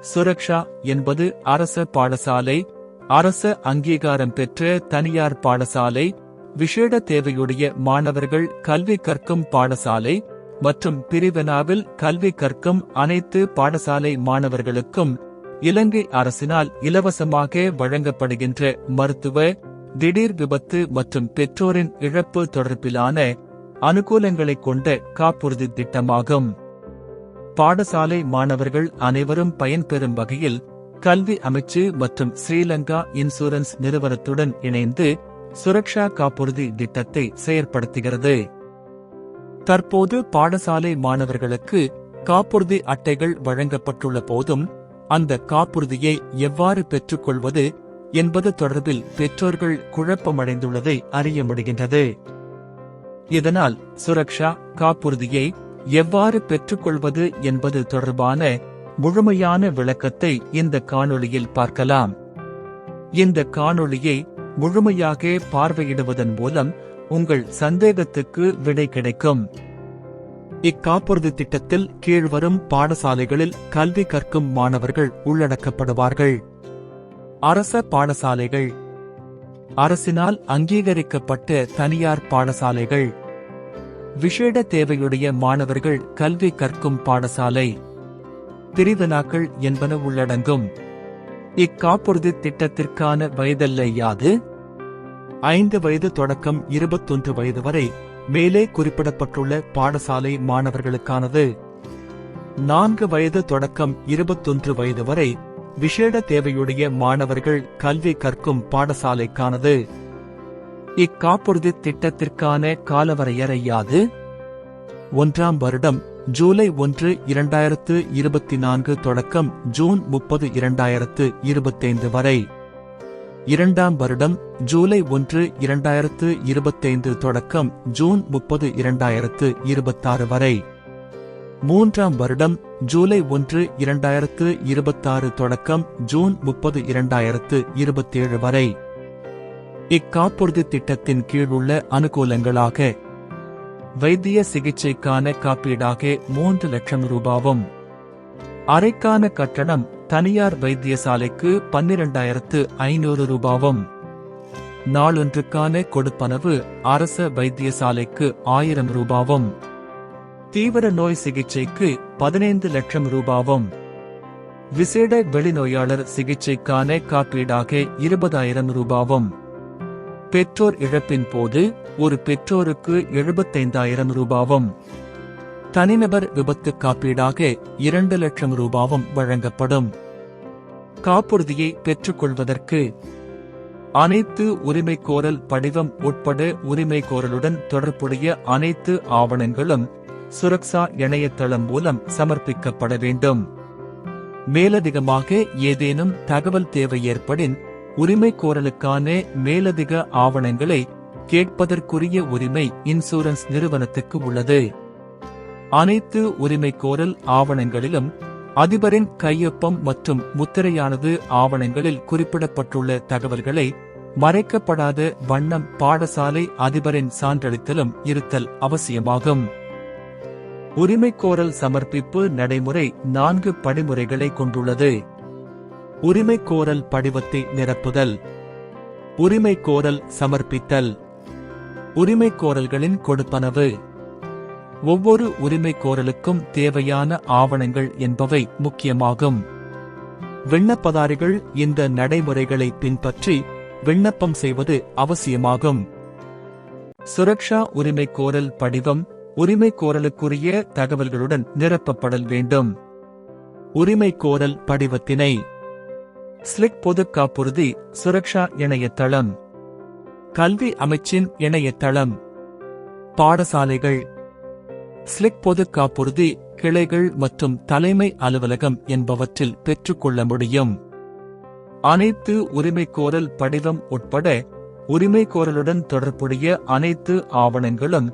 சுரக்ஷா என்பது அரச பாடசாலை அரச அங்கீகாரம் பெற்ற தனியார் பாடசாலை விசேட தேவையுடைய மாணவர்கள் கல்வி கற்கும் பாடசாலை மற்றும் பிரிவினாவில் கல்வி கற்கும் அனைத்து பாடசாலை மாணவர்களுக்கும் இலங்கை அரசினால் இலவசமாக வழங்கப்படுகின்ற மருத்துவ திடீர் விபத்து மற்றும் பெற்றோரின் இழப்பு தொடர்பிலான அனுகூலங்களை கொண்ட காப்புறுதி திட்டமாகும். பாடசாலை மாணவர்கள் அனைவரும் பயன்பெறும் வகையில் கல்வி அமைச்சு மற்றும் ஸ்ரீலங்கா இன்சூரன்ஸ் நிறுவனத்துடன் இணைந்து சுரக்ஷா காப்புறுதி திட்டத்தை செயற்படுத்துகிறது. தற்போது பாடசாலை மாணவர்களுக்கு காப்புறுதி அட்டைகள் வழங்கப்பட்டுள்ள போதும் அந்த காப்புறுதியை எவ்வாறு பெற்றுக்கொள்வது என்பது தொடர்பில் பெற்றோர்கள் குழப்பமடைந்துள்ளதை அறிய முடிகின்றது. இதனால் சுரக்ஷா காப்புறுதியை எவ்வாறு பெற்றுக்கொள்வது என்பது தொடர்பான முழுமையான விளக்கத்தை இந்த காணொளியில் பார்க்கலாம். இந்த காணொளியை முழுமையாக பார்வையிடுவதன் மூலம் உங்கள் சந்தேகத்துக்கு விடை கிடைக்கும். இக்காப்புறுதி திட்டத்தில் கீழ்வரும் பாடசாலைகளில் கல்வி கற்கும் மாணவர்கள் உள்ளடக்கப்படுவார்கள். அரச பாடசாலைகள். அரசினால் அங்கீகரிக்கப்பட்ட தனியார் பாடசாலைகள். விசேட தேவையுடைய மாணவர்கள் கல்வி கற்கும் பாடசாலை. பிரிவினாக்கள் என்பன உள்ளடங்கும். இக்காப்புறுதி திட்டத்திற்கான வயதல்லை யாது? ஐந்து வயது தொடக்கம் இருபத்தொன்று வயது வரை மேலே குறிப்பிடப்பட்டுள்ள பாடசாலை மாணவர்களுக்கானது. நான்கு வயது தொடக்கம் இருபத்தொன்று வயது வரை விசேட தேவையுடைய மாணவர்கள் கல்வி கற்கும் பாடசாலைக்கானது. இக்காப்புறுதி திட்டத்திற்கான காலவரையறை யாது ஒன்றாம் வருடம் ஜூலை ஒன்று இரண்டாயிரத்து இருபத்தி நான்கு தொடக்கம் ஜூன் முப்பது இரண்டாயிரத்து இருபத்தைந்து வரை. இரண்டாம் வருடம் ஜூலை ஒன்று இரண்டாயிரத்து இருபத்தைந்து தொடக்கம் ஜூன் முப்பது இரண்டாயிரத்து இருபத்தாறு வரை. மூன்றாம் வருடம் ஜூலை ஒன்று இரண்டாயிரத்து இருபத்தாறு தொடக்கம் ஜூன் முப்பது இரண்டாயிரத்து இருபத்தேழு வரை. இக்காப்புறுதி திட்டத்தின் கீழ் உள்ள அனுகூலங்களாக வைத்திய சிகிச்சைக்கான காப்பீடாக மூன்று லட்சம் ரூபாவும் அரைக்கான கட்டணம் தனியார் வைத்தியசாலைக்கு பன்னிரண்டாயிரத்து ஐநூறு ரூபாவும் நாளொன்றுக்கான கொடுப்பனவு அரச வைத்தியசாலைக்கு ஆயிரம் ரூபாவும் தீவிர நோய் சிகிச்சைக்கு பதினைந்து லட்சம் ரூபாவும் விசேட வெளிநோயாளர் சிகிச்சைக்கான காப்பீடாக இருபதாயிரம் ரூபாவும். பெற்றோர் இழப்பின் போது ஒரு பெற்றோருக்கு எழுபத்தைந்தாயிரம் ரூபாவும் தனிநபர் விபத்து காப்பீடாக இரண்டு லட்சம் ரூபாவும் வழங்கப்படும். காப்புறுதியை பெற்றுக்கொள்வதற்கு அனைத்து உரிமைகோரல் படிவம் உட்பட உரிமைகோரலுடன் தொடர்புடைய அனைத்து ஆவணங்களும் சுரக்ஷா இணையதளம் மூலம் சமர்ப்பிக்கப்பட வேண்டும். மேலதிகமாக ஏதேனும் தகவல் தேவை ஏற்படின் உரிமைகோரலுக்கான மேலதிக ஆவணங்களை கேட்பதற்குரிய உரிமை இன்சூரன்ஸ் நிறுவனத்துக்கு உள்ளது. அனைத்து உரிமைகோரல் ஆவணங்களிலும் அதிபரின் கையொப்பம் மற்றும் முத்திரையானது ஆவணங்களில் குறிப்பிடப்பட்டுள்ள தகவல்களை மறைக்கப்படாத வண்ணம் பாடசாலை அதிபரின் சான்றளித்தலும் இருத்தல் அவசியமாகும். உரிமைகோரல் சமர்ப்பிப்பு நடைமுறை நான்கு படிமுறைகளை கொண்டுள்ளது. உரிமைகோரல் படிவத்தை நிரப்புதல். உரிமைகோரல் சமர்ப்பித்தல். உரிமைகோரல்களின் கொடுப்பனவு. ஒவ்வொரு உரிமைகோரலுக்கும் தேவையான ஆவணங்கள் என்பவை முக்கியமாகும். விண்ணப்பதாரிகள் இந்த நடைமுறைகளை பின்பற்றி விண்ணப்பம் செய்வது அவசியமாகும். சுரக்ஷா உரிமைகோரல் படிவம் உரிமைகோரலுக்குரிய தகவல்களுடன் நிரப்பப்படல் வேண்டும். உரிமைகோரல் படிவத்தினை ஸ்லிக் பொது காப்புறுதி சுரக்ஷா இணையதளம். கல்வி அமைச்சின் இணையதளம். பாடசாலைகள். ஸ்லிக் பொது காப்புறுதி கிளைகள் மற்றும் தலைமை அலுவலகம் என்பவற்றில் பெற்றுக்கொள்ள முடியும். அனைத்து உரிமைகோரல் படிவம் உட்பட உரிமைகோரலுடன் தொடர்புடைய அனைத்து ஆவணங்களும்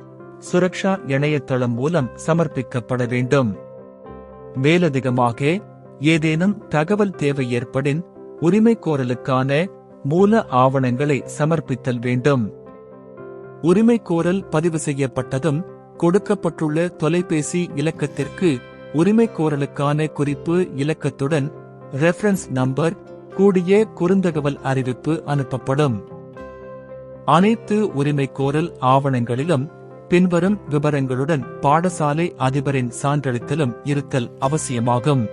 சுரக்ஷா இணையதளம் மூலம் சமர்ப்பிக்கப்பட வேண்டும். மேலதிகமாக ஏதேனும் தகவல் தேவை ஏற்படின் உரிமைகோரலுக்கான மூல ஆவணங்களை சமர்ப்பித்தல் வேண்டும். உரிமைகோரல் பதிவு செய்யப்பட்டதும் கொடுக்கப்பட்டுள்ள தொலைபேசி இலக்கத்திற்கு உரிமைகோரலுக்கான குறிப்பு இலக்கத்துடன் ரெஃபரன்ஸ் நம்பர் கூடிய குறுந்தகவல் அறிவிப்பு அனுப்பப்படும். அனைத்து உரிமைகோரல் ஆவணங்களிலும் பின்வரும் விவரங்களுடன் பாடசாலை அதிபரின் சான்றளித்தலும் இருத்தல் அவசியமாகும்.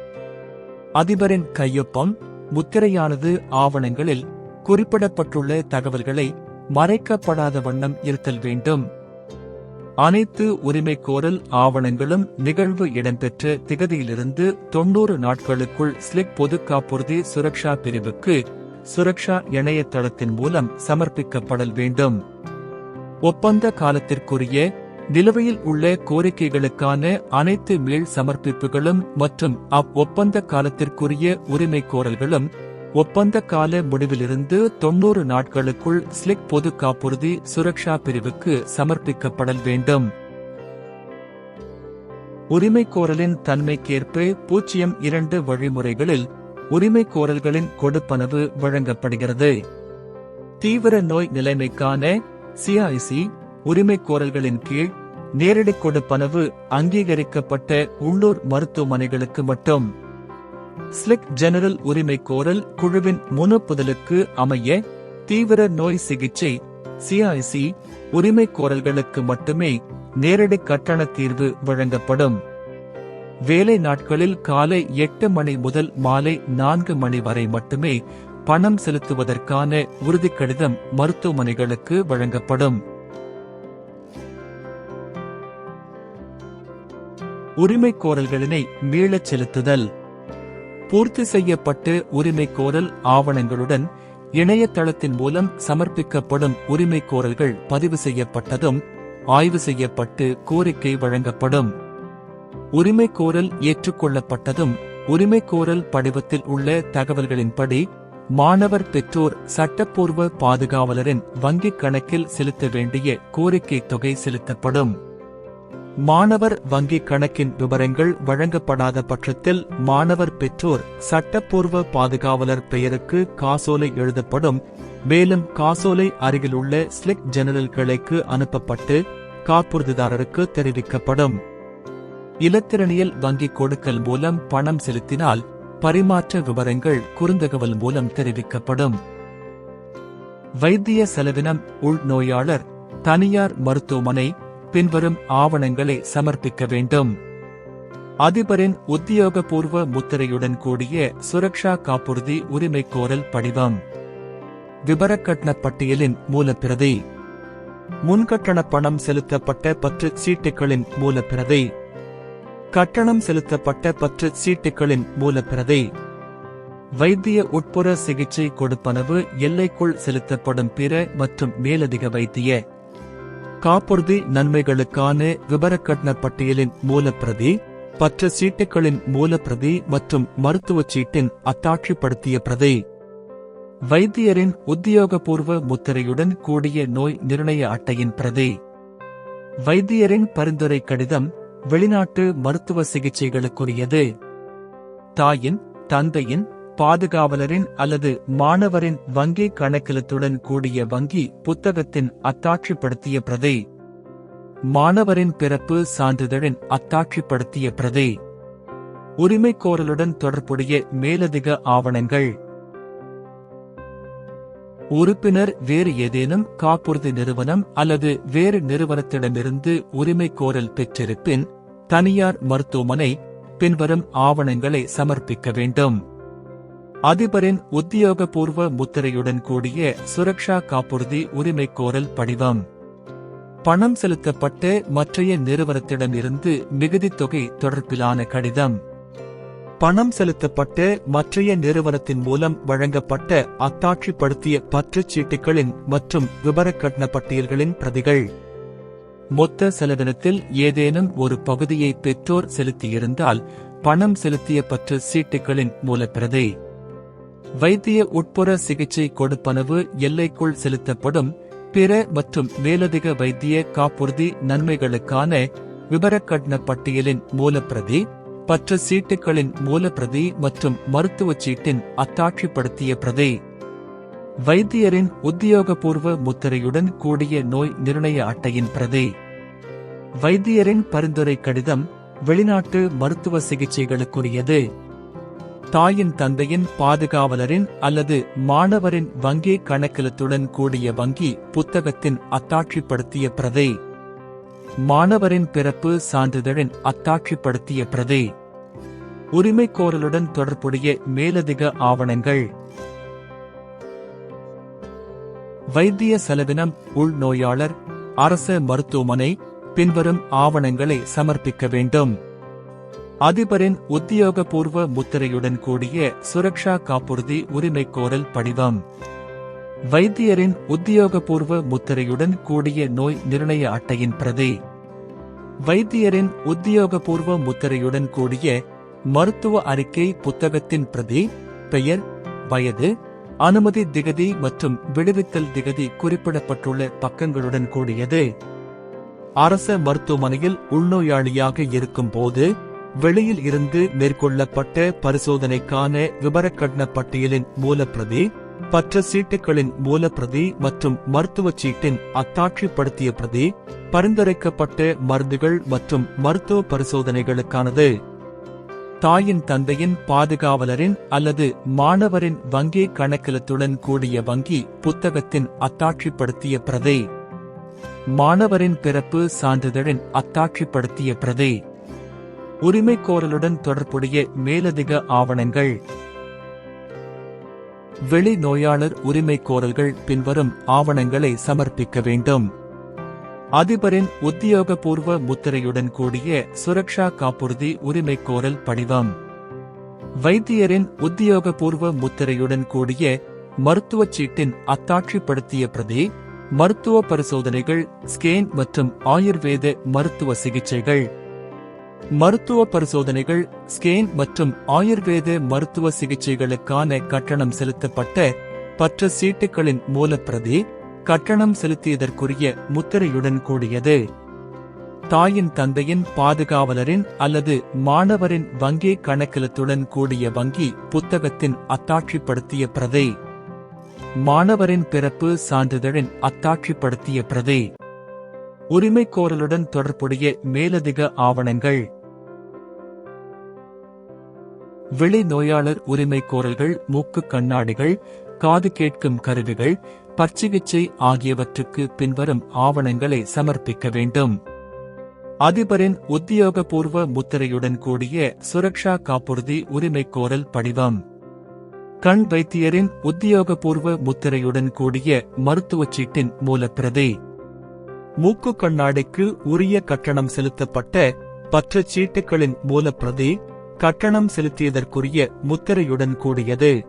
அதிபரின் கையொப்பம் முத்திரையானது ஆவணங்களில் குறிப்பிடப்பட்டுள்ள தகவல்களை மறைக்கப்படாத வண்ணம் இருத்தல் வேண்டும். அனைத்து உரிமைகோரல் ஆவணங்களும் நிகழ்வு இடம்பெற்ற திகதியிலிருந்து தொன்னூறு நாட்களுக்குள் ஸ்லிக் பொது காப்புறுதி சுரக்ஷா பிரிவுக்கு சுரக்ஷா இணையதளத்தின் மூலம் சமர்ப்பிக்கப்படல் வேண்டும். ஒப்பந்த காலத்திற்குரிய நிலுவையில் உள்ள கோரிக்கைகளுக்கான அனைத்து மீள் சமர்ப்பிப்புகளும் மற்றும் அவ்வொப்பந்த காலத்திற்குரிய உரிமை கோரல்களும் ஒப்பந்த கால முடிவிலிருந்து தொன்னூறு நாட்களுக்குள் ஸ்லிக் பொது காப்புறுதி சுரக்ஷா பிரிவுக்கு சமர்ப்பிக்கப்படல் வேண்டும். உரிமை கோரலின் தன்மைக்கேற்ப பூஜ்ஜியம் இரண்டு வழிமுறைகளில் உரிமை கோரல்களின் கொடுப்பனவு வழங்கப்படுகிறது. தீவிர நோய் நிலைமைக்கான சிஐசி உரிமைக்கோரல்களின் கீழ் நேரடி கொடுப்பனவு அங்கீகரிக்கப்பட்ட உள்ளூர் மருத்துவமனைகளுக்கு மட்டும். ஸ்லிக் ஜெனரல் உரிமைக்கோரல் குழுவின் முனுப்புதலுக்கு அமைய தீவிர நோய் சிகிச்சை சிஐசி உரிமைக்கோரல்களுக்கு மட்டுமே நேரடி கட்டண தீர்வு வழங்கப்படும். வேலை நாட்களில் காலை எட்டு மணி முதல் மாலை நான்கு மணி வரை மட்டுமே பணம் செலுத்துவதற்கான உறுதிக்கடிதம் மருத்துவமனைகளுக்கு வழங்கப்படும். உரிமை கோரல்களினை மீளச் செலுத்துதல். பூர்த்தி செய்யப்பட்டு உரிமை கோரல் ஆவணங்களுடன் இணையதளத்தின் மூலம் சமர்ப்பிக்கப்படும் உரிமை கோரல்கள் பதிவு செய்யப்பட்டதும் ஆய்வு செய்யப்பட்டு கோரிக்கை வழங்கப்படும். உரிமை கோரல் ஏற்றுக்கொள்ளப்பட்டதும் உரிமை கோரல் படிவத்தில் உள்ள தகவல்களின்படி மாணவர் பெற்றோர் சட்டப்பூர்வ பாதுகாவலரின் வங்கிக் கணக்கில் செலுத்த வேண்டிய கோரிக்கை தொகை செலுத்தப்படும். மாணவர் வங்கிக் கணக்கின் விவரங்கள் வழங்கப்படாத பட்சத்தில் மாணவர் பெற்றோர் சட்டப்பூர்வ பாதுகாவலர் பெயருக்கு காசோலை எழுதப்படும். மேலும் காசோலை அருகிலுள்ள ஸ்லிக் ஜெனரல் கிளைக்கு அனுப்பப்பட்டு காப்புறுதிதாரருக்கு தெரிவிக்கப்படும். இலத்திரனியல் வங்கிக் கொடுக்கல் மூலம் பணம் செலுத்தினால் பரிமாற்ற விவரங்கள் குறுந்தகவல் மூலம் தெரிவிக்கப்படும். வைத்திய செலவினம் உள்நோயாளர் தனியார் மருத்துவமனை பின்வரும் ஆவணங்களை சமர்ப்பிக்க வேண்டும். அதிபரின் உத்தியோகபூர்வ முத்திரையுடன் கூடிய சுரக்ஷா காப்புறுதி உரிமை கோரல் படிவம். விபரக்கட்டண பட்டியலின் மூலப்பிரதி. முன்கட்டண பணம் செலுத்தப்பட்ட பற்று சீட்டுகளின் மூலப்பிரதி. கட்டணம் செலுத்தப்பட்ட பற்று சீட்டுகளின் மூலப்பிரதி. வைத்திய உட்புற சிகிச்சை கொடுப்பனவு எல்லைக்குள் செலுத்தப்படும் பிற மற்றும் மேலதிக வைத்திய காப்புறுதி நன்மைகளுக்கான விபரக்கட்டண பட்டியலின் மூலப்பிரதி பற்ற சீட்டுகளின் மூலப்பிரதி மற்றும் மருத்துவச் சீட்டின் அத்தாட்சிப்படுத்திய பிரதி. வைத்தியரின் உத்தியோகபூர்வ முத்திரையுடன் கூடிய நோய் நிர்ணய அட்டையின் பிரதி. வைத்தியரின் பரிந்துரை கடிதம் வெளிநாட்டு மருத்துவ சிகிச்சைகளுக்குரியது. தாயின் தந்தையின் பாதுகாவலரின் அல்லது மாணவரின் வங்கி கணக்கிலத்துடன் கூடிய வங்கி புத்தகத்தின் அத்தாட்சிப்படுத்திய பிரதி. மாணவரின் பிறப்பு சான்றிதழின் அத்தாட்சிப்படுத்திய பிரதி. உரிமைக்கோரலுடன் தொடர்புடைய மேலதிக ஆவணங்கள். உறுப்பினர் வேறு ஏதேனும் காப்புறுதி நிறுவனம் அல்லது வேறு நிறுவனத்திடமிருந்து உரிமை கோரல் பெற்றிருப்பின் தனியார் மருத்துவமனை பின்வரும் ஆவணங்களை சமர்ப்பிக்க வேண்டும். அதிபரின் உத்தியோகபூர்வ முத்திரையுடன் கூடிய சுரக்ஷா காப்புறுதி உரிமை கோரல் படிவம். பணம் செலுத்தப்பட்ட மற்றைய நிறுவனத்திடமிருந்து மிகுதி தொகை தொடர்பிலான கடிதம். பணம் செலுத்தப்பட்ட மற்றைய நிறுவனத்தின் மூலம் வழங்கப்பட்ட அத்தாட்சிப்படுத்திய பற்றுச் சீட்டுகளின் மற்றும் விபரக்கட்டண பட்டியல்களின் பிரதிகள். மொத்த செலவினத்தில் ஏதேனும் ஒரு பகுதியை பெற்றோர் செலுத்தியிருந்தால் பணம் செலுத்திய பற்று சீட்டுகளின் மூலப்பிரதை வைத்திய உட்புற சிகிச்சை கொடுப்பனவு எல்லைக்குள் செலுத்தப்படும் பிற மற்றும் மேலதிக வைத்திய காப்புறுதி நன்மைகளுக்கான விபரக்கட்டண பட்டியலின் மூலப்பிரதி பற்ற சீட்டுகளின் மூலப்பிரதி மற்றும் மருத்துவச் சீட்டின் அத்தாட்சிப்படுத்திய பிரதி. வைத்தியரின் உத்தியோகபூர்வ முத்திரையுடன் கூடிய நோய் நிர்ணய அட்டையின் பிரதி. வைத்தியரின் பரிந்துரை கடிதம் வெளிநாட்டு மருத்துவ சிகிச்சைகளுக்குரியது. தாயின் தந்தையின் பாதுகாவலரின் அல்லது மாணவரின் வங்கி கணக்கிலத்துடன் கூடிய வங்கி புத்தகத்தின் அத்தாட்சிப்படுத்திய பிரதை. மாணவரின் பிறப்பு சான்றிதழின் அத்தாட்சிப்படுத்திய பிரதை. உரிமைக்கோரலுடன் தொடர்புடைய மேலதிக ஆவணங்கள். வைத்திய செலவினம் உள்நோயாளர் அரச மருத்துவமனை பின்வரும் ஆவணங்களை சமர்ப்பிக்க வேண்டும். அதிபரின் உத்தியோகபூர்வ முத்திரையுடன் கூடிய சுரக்ஷா காப்புறுதி உரிமைக்கோரல் படிவம். வைத்தியரின் உத்தியோகபூர்வ முத்திரையுடன் கூடிய நோய் நிர்ணய அட்டையின் பிரதி. வைத்தியரின் உத்தியோகபூர்வ முத்திரையுடன் கூடிய மருத்துவ அறிக்கை புத்தகத்தின் பிரதி பெயர் வயது அனுமதி திகதி மற்றும் விடுவித்தல் திகதி குறிப்பிடப்பட்டுள்ள பக்கங்களுடன் கூடியது. அரச மருத்துவமனையில் உள்நோயாளியாக இருக்கும்போது வெளியில் இருந்து மேற்கொள்ளப்பட்ட பரிசோதனைக்கான விபரக்கடன பட்டியலின் மூலப்பிரதி பற்ற சீட்டுகளின் மூலப்பிரதி மற்றும் மருத்துவச் சீட்டின் அத்தாட்சிப்படுத்திய பிரதி பரிந்துரைக்கப்பட்ட மருந்துகள் மற்றும் மருத்துவ பரிசோதனைகளுக்கானது. தாயின் தந்தையின் பாதுகாவலரின் அல்லது மாணவரின் வங்கி கணக்கிலத்துடன் கூடிய வங்கி புத்தகத்தின் அத்தாட்சிப்படுத்திய பிரதி. மாணவரின் பிறப்பு சான்றிதழின் அத்தாட்சிப்படுத்திய பிரதி. உரிமைக்கோரலுடன் தொடர்புடைய மேலதிக ஆவணங்கள். வெளி நோயாளர் உரிமைக்கோரல்கள் பின்வரும் ஆவணங்களை சமர்ப்பிக்க வேண்டும். அதிபரின் உத்தியோகபூர்வ முத்திரையுடன் கூடிய சுரக்ஷா காப்புறுதி உரிமைக்கோரல் படிவம். வைத்தியரின் உத்தியோகபூர்வ முத்திரையுடன் கூடிய மருத்துவச் சீட்டின் அத்தாட்சிப்படுத்திய பிரதி மருத்துவ பரிசோதனைகள் ஸ்கேன் மற்றும் ஆயுர்வேத மருத்துவ சிகிச்சைகள். மருத்துவ பரிசோதனைகள் ஸ்கேன் மற்றும் ஆயுர்வேத மருத்துவ சிகிச்சைகளுக்கான கட்டணம் செலுத்தப்பட்ட பற்ற சீட்டுகளின் மூலப்பிரதி கட்டணம் செலுத்தியதற்குரிய முத்திரையுடன் கூடியது. தாயின் தந்தையின் பாதுகாவலரின் அல்லது மாணவரின் வங்கி கணக்கிலத்துடன் கூடிய வங்கி புத்தகத்தின் அத்தாட்சிப்படுத்திய பிரதை. மாணவரின் பிறப்பு சான்றிதழின் அத்தாட்சிப்படுத்திய பிரதை. உரிமைக்கோரலுடன் தொடர்புடைய மேலதிக ஆவணங்கள். வெளி நோயாளர் உரிமைக்கோரல்கள் மூக்கு கண்ணாடிகள் காது கேட்கும் கருவிகள் பற்சிகிச்சை ஆகியவற்றுக்கு பின்வரும் ஆவணங்களை சமர்ப்பிக்க வேண்டும். அதிபரின் உத்தியோகபூர்வ முத்திரையுடன் கூடிய சுரக்ஷா காப்புறுதி உரிமைக்கோரல் படிவம். கண் வைத்தியரின் உத்தியோகபூர்வ முத்திரையுடன் கூடிய மருத்துவச் சீட்டின் மூலப்பிரதி. மூக்கு கண்ணாடிக்கு உரிய கட்டணம் செலுத்தப்பட்ட பற்ற சீட்டுகளின் மூலப்பிரதி கட்டணம் செலுத்தியதற்குரிய முத்திரையுடன் கூடியது.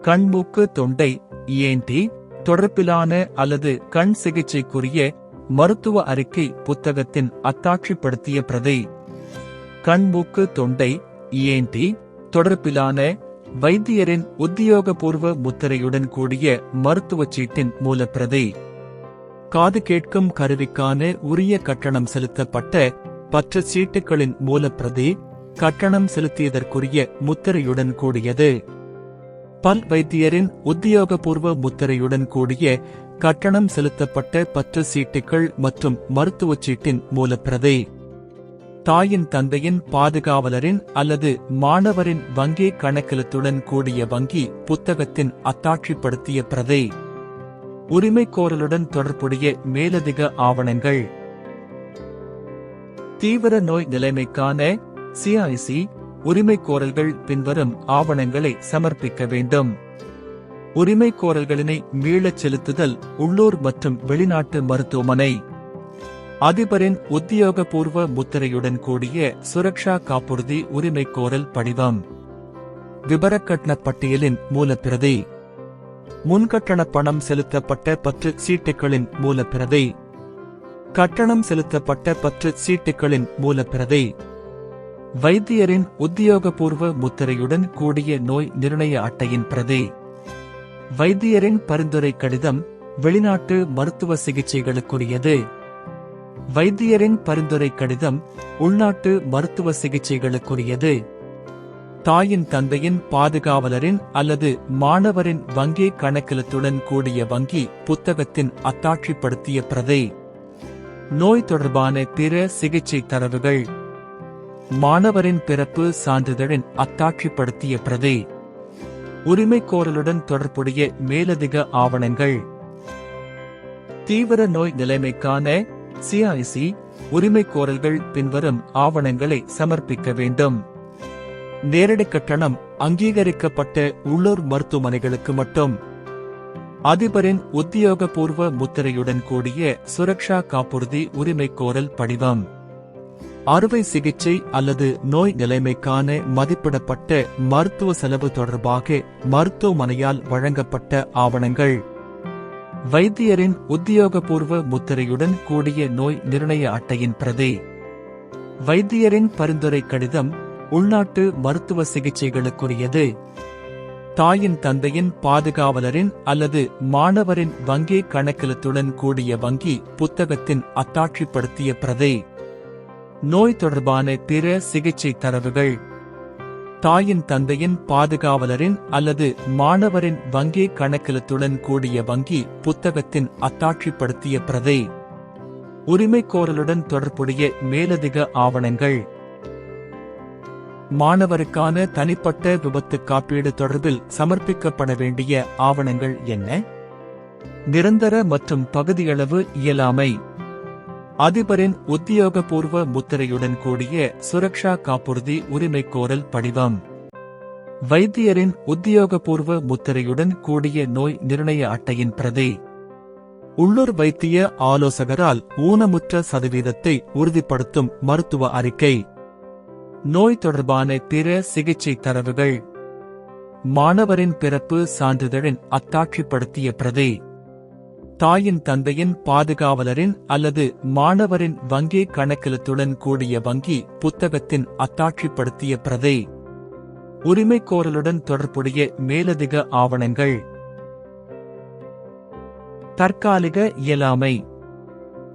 கண்மூக்கு தொண்டை ஏந்தி தொடர்பிலான அல்லது கண் சிகிச்சைக்குரிய மருத்துவ அறிக்கை புத்தகத்தின் அத்தாட்சிப்படுத்திய பிரதி. கண்மூக்கு தொண்டை ஏந்தி தொடர்பிலான வைத்தியரின் உத்தியோகபூர்வ முத்திரையுடன் கூடிய மருத்துவச் சீட்டின் மூலப்பிரதி. காது கேட்கும் கருவிக்கான உரிய கட்டணம் செலுத்தப்பட்ட பற்ற சீட்டுகளின் மூலப்பிரதி கட்டணம் செலுத்தியதற்குரிய முத்திரையுடன் கூடியது. பல் வைத்தியரின் உத்தியோகபூர்வ முத்திரையுடன் கூடிய கட்டணம் செலுத்தப்பட்ட பற்று சீட்டுகள் மற்றும் மருத்துவச் சீட்டின் மூலப்பிரதி. தாயின் தந்தையின் பாதுகாவலரின் அல்லது மாணவரின் வங்கி கணக்கெழுத்துடன் கூடிய வங்கி புத்தகத்தின் அத்தாட்சிப்படுத்திய பிரதை. உரிமைக்கோரலுடன் தொடர்புடைய மேலதிக ஆவணங்கள். தீவிர நோய் நிலைமைக்கான சிஐசி உரிமைக்கோரல்கள் பின்வரும் ஆவணங்களை சமர்ப்பிக்க வேண்டும். உரிமைக்கோரல்களினை மீளச் செலுத்துதல் உள்ளூர் மற்றும் வெளிநாட்டு மருத்துவமனை. அதிபரின் உத்தியோகபூர்வ முத்திரையுடன் கூடிய சுரக்ஷா காப்புறுதி உரிமைக்கோரல் படிவம். விபரக்கட்டண பட்டியலின் மூலப்பிரதி. முன்கட்டண பணம் செலுத்தப்பட்ட பற்று சீட்டுகளின் மூலப்பிரதை. கட்டணம் செலுத்தப்பட்ட பற்று சீட்டுகளின் மூலப்பிரதை. வைத்தியரின் உத்தியோகபூர்வ முத்திரையுடன் கூடிய நோய் நிர்ணய அட்டையின் பிரதி. வைத்தியரின் பரிந்துரை கடிதம் வெளிநாட்டு மருத்துவ சிகிச்சைகளுக்குரியது. வைத்தியரின் பரிந்துரை கடிதம் உள்நாட்டு மருத்துவ சிகிச்சைகளுக்குரியது. தாயின் தந்தையின் பாதுகாவலரின் அல்லது மாணவரின் வங்கி கணக்கிலத்துடன் கூடிய வங்கி புத்தகத்தின் அத்தாட்சிப்படுத்திய பிரதை. நோய் தொடர்பான பிற சிகிச்சை தரவுகள். மாணவரின் பிறப்பு சான்றிதழின் அத்தாட்சிப்படுத்திய பிரதி. உரிமைக்கோரலுடன் தொடர்புடைய மேலதிக ஆவணங்கள். தீவிர நோய் நிலைமைக்கான சிஐசி உரிமைக்கோரல்கள் பின்வரும் ஆவணங்களை சமர்ப்பிக்க வேண்டும். நேரடி கட்டணம் அங்கீகரிக்கப்பட்ட உள்ளூர் மருத்துவமனைகளுக்கு மட்டும். அதிபரின் உத்தியோகபூர்வ முத்திரையுடன் கூடிய சுரக்ஷா காப்புறுதி உரிமைக்கோரல் படிவம். அறுவை சிகிச்சை அல்லது நோய் நிலைமைக்கான மதிப்பிடப்பட்ட மருத்துவ செலவு தொடர்பாக மருத்துவமனையால் வழங்கப்பட்ட ஆவணங்கள். வைத்தியரின் உத்தியோகபூர்வ முத்திரையுடன் கூடிய நோய் நிர்ணய அட்டையின் பிரதி. வைத்தியரின் பரிந்துரை கடிதம் உள்நாட்டு மருத்துவ சிகிச்சைகளுக்குரியது. தாயின் தந்தையின் பாதுகாவலரின் அல்லது மாணவரின் வங்கி கணக்கிலத்துடன் கூடிய வங்கி புத்தகத்தின் அத்தாட்சிப்படுத்திய பிரதி. நோய் தொடர்பான பிற சிகிச்சை தரவுகள். தாயின் தந்தையின் பாதுகாவலரின் அல்லது மாணவரின் வங்கி கணக்கிலத்துடன் கூடிய வங்கி புத்தகத்தின் அத்தாட்சிப்படுத்திய பிரதி. உரிமைக்கோரலுடன் தொடர்புடைய மேலதிக ஆவணங்கள். மாணவருக்கான தனிப்பட்ட விபத்து காப்பீடு தொடர்பில் சமர்ப்பிக்கப்பட வேண்டிய ஆவணங்கள் என்ன? நிரந்தர மற்றும் பகுதியளவு இயலாமை. அதிபரின் உத்தியோகபூர்வ முத்திரையுடன் கூடிய சுரக்ஷா காப்புறுதி உரிமைக்கோரல் படிவம். வைத்தியரின் உத்தியோகபூர்வ முத்திரையுடன் கூடிய நோய் நிர்ணய அட்டையின் பிரதி. உள்ளூர் வைத்திய ஆலோசகரால் ஊனமுற்ற சதவீதத்தை உறுதிப்படுத்தும் மருத்துவ அறிக்கை. நோய் தொடர்பான பிற சிகிச்சை தரவுகள். மாணவரின் பிறப்பு சான்றிதழின் அத்தாட்சிப்படுத்திய பிரதி. தாயின் தந்தையின் பாதுகாவலரின் அல்லது மாணவரின் வங்கி கணக்கிலத்துடன் கூடிய வங்கி புத்தகத்தின் அத்தாட்சிப்படுத்திய பிரதி. உரிமைக்கோரலுடன் தொடர்புடைய மேலதிக ஆவணங்கள். தற்காலிக இயலாமை.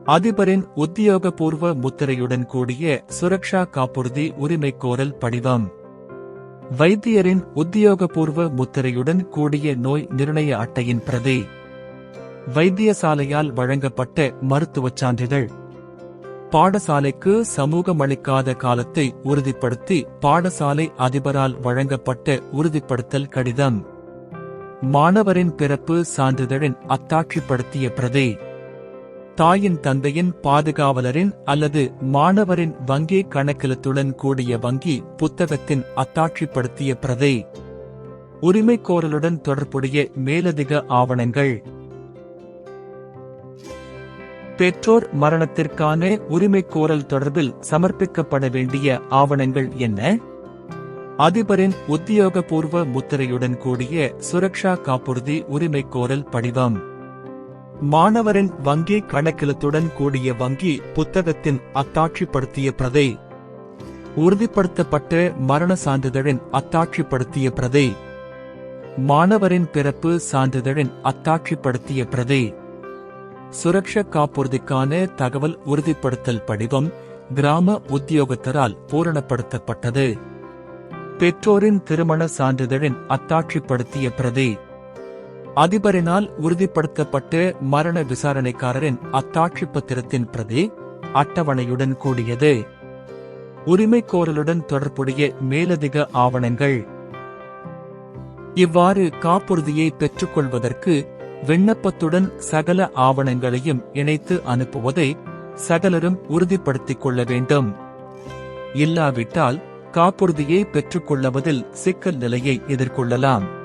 அதிபரின் உத்தியோகபூர்வ முத்திரையுடன் கூடிய சுரக்ஷா காப்புறுதி உரிமைக்கோரல் படிவம் வைத்தியரின் உத்தியோகபூர்வ முத்திரையுடன் கூடிய நோய் நிர்ணய அட்டையின் பிரதி. வைத்தியசாலையால் வழங்கப்பட்ட மருத்துவச் சான்றிதழ். பாடசாலைக்கு சமூகமளிக்காத காலத்தை உறுதிப்படுத்தி பாடசாலை அதிபரால் வழங்கப்பட்ட உறுதிப்படுத்தல் கடிதம். மாணவரின் பிறப்பு சான்றிதழின் அத்தாட்சிப்படுத்திய பிரதி. தாயின் தந்தையின் பாதுகாவலரின் அல்லது மாணவரின் வங்கி கணக்கிலத்துடன் கூடிய வங்கி புத்தகத்தின் அத்தாட்சிப்படுத்திய பிரதி உரிமைக்கோரலுடன் தொடர்புடைய மேலதிக ஆவணங்கள். பெற்றோர் மரணத்திற்கான உரிமைக்கோரல் தொடர்பில் சமர்ப்பிக்கப்பட வேண்டிய ஆவணங்கள் என்ன? அதிபரின் உத்தியோகபூர்வ முத்திரையுடன் கூடிய சுரக்ஷா காப்புறுதி உரிமைக்கோரல் படிவம். மாணவரின் வங்கி கணக்கிலத்துடன் கூடிய வங்கி புத்தகத்தின் அத்தாட்சிப்படுத்திய பிரதை. உறுதிப்படுத்தப்பட்ட மரண சான்றிதழின் அத்தாட்சிப்படுத்திய பிரதை. மாணவரின் பிறப்பு சான்றிதழின் அத்தாட்சிப்படுத்திய பிரதை. சுரக்ஷ காப்புறுதிக்கான தகவல் உறுதிப்படுத்தல் படிவம் கிராம உத்தியோகத்தரால் பூரணப்படுத்தப்பட்டது. பெற்றோரின் திருமண சான்றிதழின் அத்தாட்சிப்படுத்திய பிரதி. அதிபரினால் உறுதிப்படுத்தப்பட்ட மரண விசாரணைக்காரரின் அத்தாட்சி பத்திரத்தின் பிரதி அட்டவணையுடன் கூடியது. உரிமைக்கோரலுடன் தொடர்புடைய மேலதிக ஆவணங்கள். இவ்வாறு காப்புறுதியை பெற்றுக்கொள்வதற்கு விண்ணப்பத்துடன் சகல ஆவணங்களையும் இணைத்து அனுப்புவதை சகலரும் உறுதிப்படுத்திக் கொள்ள வேண்டும். இல்லாவிட்டால் காப்புறுதியை பெற்றுக்கொள்ளுவதில் சிக்கல் நிலையை எதிர்கொள்ளலாம்.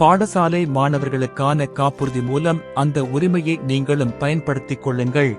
பாடசாலை மாணவர்களுக்கான காப்புறுதி மூலம் அந்த உரிமையை நீங்களும் பயன்படுத்திக் கொள்ளுங்கள்.